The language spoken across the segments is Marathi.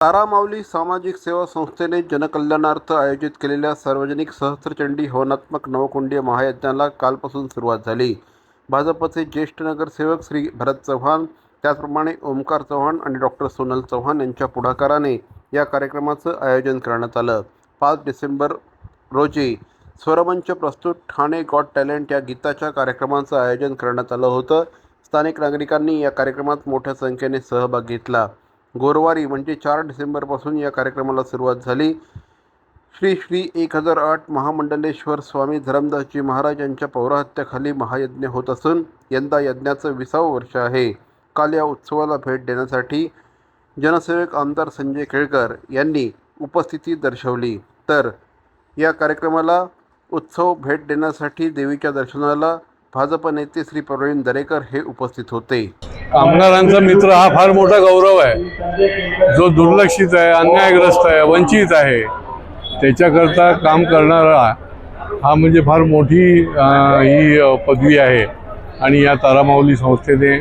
तारामाऊली सामाजिक सेवा संस्थेने जनकल्याणार्थ आयोजित केलेल्या सार्वजनिक सहस्त्रचंडी हवनात्मक नवकुंडीय महायज्ञाला कालपासून सुरुवात झाली. भाजपचे ज्येष्ठ नगरसेवक श्री भरत चव्हाण त्याचप्रमाणे ओमकार चव्हाण आणि डॉक्टर सोनल चव्हाण यांच्या पुढाकाराने या कार्यक्रमाचं आयोजन करण्यात आलं. पाच डिसेंबर रोजी स्वरमंच प्रस्तुत ठाणे गॉड टॅलेंट या गीताच्या कार्यक्रमाचं आयोजन करण्यात आलं होतं. स्थानिक नागरिकांनी या कार्यक्रमात मोठ्या संख्येने सहभाग घेतला. गोरवारी म्हणजे चार डिसेंबरपासून या कार्यक्रमाला सुरुवात झाली. श्री श्री एक हजार आठ महामंडलेश्वर स्वामी धरमदासजी महाराज यांच्या पौराहत्याखाली महायज्ञ होत असून यंदा यज्ञाचं विसावं वर्ष आहे. काल या उत्सवाला भेट देण्यासाठी जनसेवक आमदार संजय केळकर यांनी उपस्थिती दर्शवली. तर या कार्यक्रमाला उत्सव भेट देण्यासाठी देवीच्या दर्शनाला भाजप नेते श्री प्रवीण दरेकर हे उपस्थित होते. कामगारांचा मित्र हा फार मोठा गौरव आहे. जो दुर्लक्षित आहे अन्यायग्रस्त आहे वंचित आहे त्याच्याकरता काम करणारा हा म्हणजे फार मोठी ही पदवी आहे. आणि या तारामाऊली संस्थेने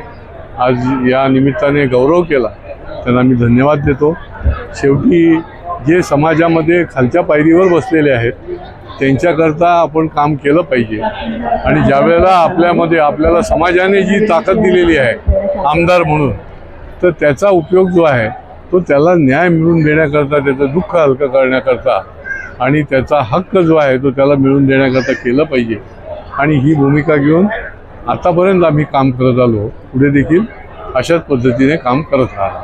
आज या निमित्ताने गौरव केला. त्यांना मी धन्यवाद देतो. शेवटी जे समाजामध्ये खालच्या पायरीवर बसलेले आहेत त्यांच्याकरता आपण काम केलं पाहिजे. आणि ज्यावेळेला आपल्यामध्ये आपल्याला समाजाने जी ताकद दिलेली आहे आमदार म्हणून. तर त्याचा उपयोग जो आहे तो त्याला न्याय मिळून देण्याकरता त्याचं दुःख हलकं करण्याकरता आणि त्याचा हक्क जो आहे तो त्याला मिळून देण्याकरता केलं पाहिजे. आणि ही भूमिका घेऊन आतापर्यंत आम्ही काम करत आलो. पुढे देखील अशाच पद्धतीने काम करत राहणार.